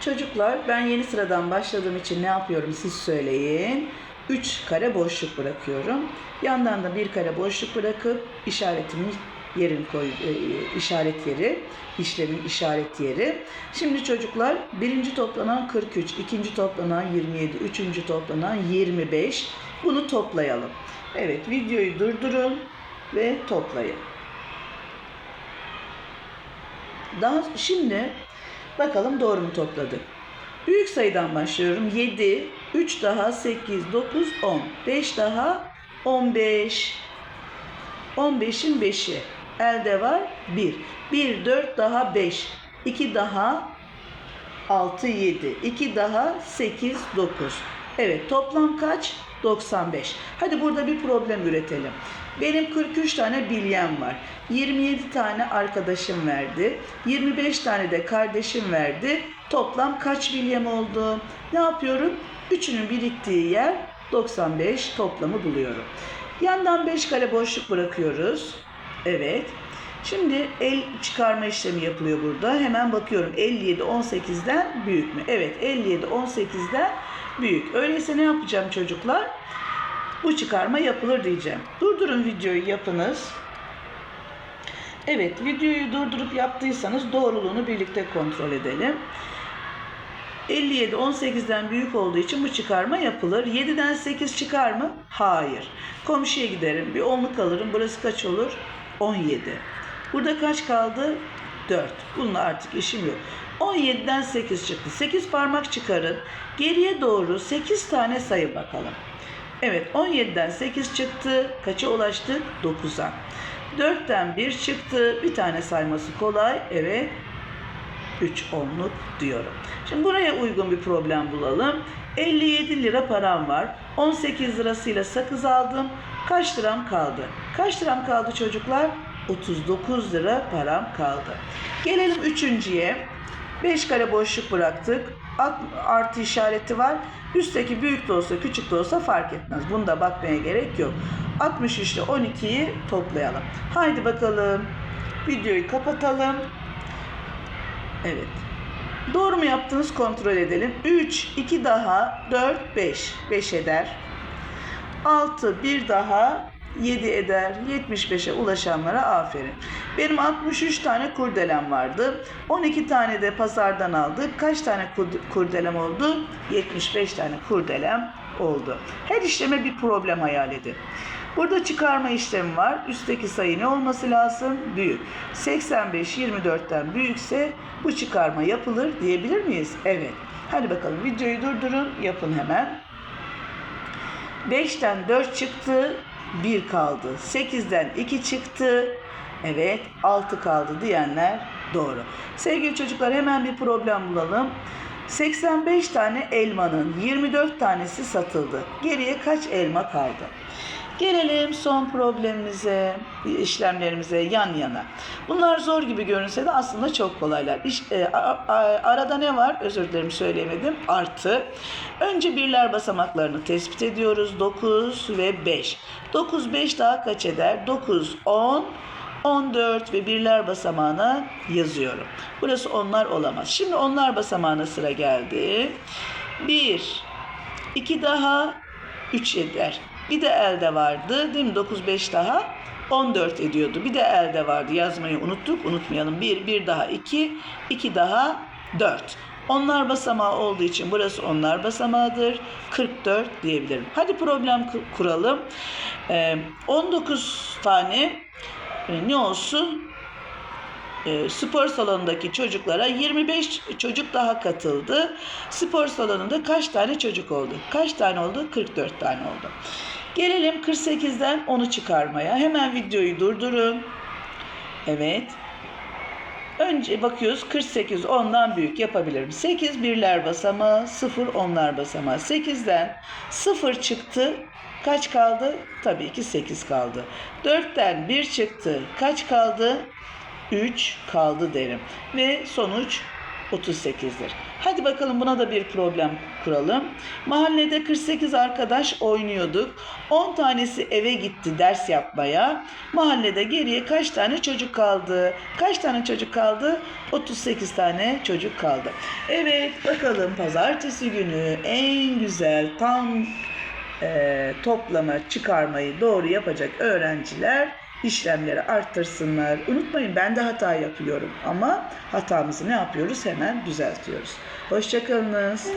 Çocuklar ben yeni sıradan başladığım için ne yapıyorum siz söyleyin. 3 kare boşluk bırakıyorum. Yandan da bir kare boşluk bırakıp işaretimi yerin koy e, işaret yeri, işlemin işaret yeri. Şimdi çocuklar birinci toplanan 43, ikinci toplanan 27, üçüncü toplanan 25. Bunu toplayalım. Evet videoyu durdurun ve toplayın. Daha şimdi bakalım doğru mu topladık. Büyük sayıdan başlıyorum. 7, 3 daha 8, 9, 10. 5 daha 15. 15'in 5'i. Elde var 1. 1, 4 daha 5. 2 daha 6, 7. 2 daha 8, 9. Evet toplam kaç? 95. Hadi burada bir problem üretelim. Benim 43 tane bilyem var. 27 tane arkadaşım verdi. 25 tane de kardeşim verdi. Toplam kaç bilyem oldu? Ne yapıyorum? Üçünün biriktiği yer 95 toplamı buluyorum. Yandan 5 kare boşluk bırakıyoruz. Evet. Şimdi el çıkarma işlemi yapılıyor burada. Hemen bakıyorum 57 18'den büyük mü? Evet 57 18'den büyük. Öyleyse ne yapacağım çocuklar? Bu çıkarma yapılır diyeceğim. Durdurun videoyu yapınız. Evet videoyu durdurup yaptıysanız doğruluğunu birlikte kontrol edelim. 57 18'den büyük olduğu için bu çıkarma yapılır. 7'den 8 çıkar mı? Hayır. Komşuya giderim. Bir onluk alırım. Burası kaç olur? 17. Burada kaç kaldı? 4. Bununla artık işim yok. 17'den 8 çıktı. 8 parmak çıkarın. Geriye doğru 8 tane sayı bakalım. Evet 17'den 8 çıktı. Kaça ulaştık? 9'a. 4'ten 1 çıktı. Bir tane sayması kolay. Evet 3 onluk diyorum. Şimdi buraya uygun bir problem bulalım. 57 lira param var. 18 lirasıyla sakız aldım. Kaç liram kaldı? Kaç liram kaldı çocuklar? 39 lira param kaldı. Gelelim üçüncüye. 5 kare boşluk bıraktık. Artı işareti var. Üstteki büyük de olsa küçük de olsa fark etmez. Bunda bakmaya gerek yok. 63 ile 12'yi toplayalım. Haydi bakalım. Videoyu kapatalım. Evet. Doğru mu yaptınız kontrol edelim. 3, 2 daha, 4, 5. 5 eder. 6, 1 daha, 7 eder. 75'e ulaşanlara aferin. Benim 63 tane kurdelem vardı. 12 tane de pazardan aldık. Kaç tane kur- kurdelem oldu? 75 tane kurdelem oldu. Her işleme bir problem hayal edin. Burada çıkarma işlemi var. Üstteki sayı ne olması lazım? Büyük. 85 24'ten büyükse bu çıkarma yapılır diyebilir miyiz? Evet. Hadi bakalım videoyu durdurun. Yapın hemen. 5'ten 4 çıktı. 1 kaldı. 8'den 2 çıktı. Evet 6 kaldı diyenler doğru. Sevgili çocuklar hemen bir problem bulalım. 85 tane elmanın 24 tanesi satıldı. Geriye kaç elma kaldı? Gelelim son problemimize, işlemlerimize yan yana. Bunlar zor gibi görünse de aslında çok kolaylar. İş, e, a- a- arada ne var? Özür dilerim söyleyemedim. Artı. Önce birler basamaklarını tespit ediyoruz. 9 ve 5. 9, 5 daha kaç eder? 9, 10, 14 ve birler basamağına yazıyorum. Burası onlar olamaz. Şimdi onlar basamağına sıra geldi. 1, 2 daha 3 eder. Bir de elde vardı. Değil mi? 9 5 daha 14 ediyordu. Bir de elde vardı. Yazmayı unuttuk. Unutmayalım. 1 1 daha 2 2 daha 4. Onlar basamağı olduğu için burası onlar basamağıdır. 44 diyebilirim. Hadi problem ku- kuralım. Ee, 19 tane e, ne olsun? e, spor salonundaki çocuklara 25 çocuk daha katıldı. Spor salonunda kaç tane çocuk oldu? Kaç tane oldu? 44 tane oldu. Gelelim 48'den 10'u çıkarmaya. Hemen videoyu durdurun. Evet. Önce bakıyoruz 48 10'dan büyük yapabilirim. 8 birler basamağı, 0 onlar basamağı. 8'den 0 çıktı. Kaç kaldı? Tabii ki 8 kaldı. 4'ten 1 çıktı. Kaç kaldı? 3 kaldı derim. Ve sonuç 38'dir. Hadi bakalım buna da bir problem kuralım. Mahallede 48 arkadaş oynuyorduk. 10 tanesi eve gitti ders yapmaya. Mahallede geriye kaç tane çocuk kaldı? Kaç tane çocuk kaldı? 38 tane çocuk kaldı. Evet bakalım pazartesi günü en güzel tam e, toplama çıkarmayı doğru yapacak öğrenciler işlemleri arttırsınlar. Unutmayın ben de hata yapıyorum ama hatamızı ne yapıyoruz? Hemen düzeltiyoruz. Hoşçakalınız.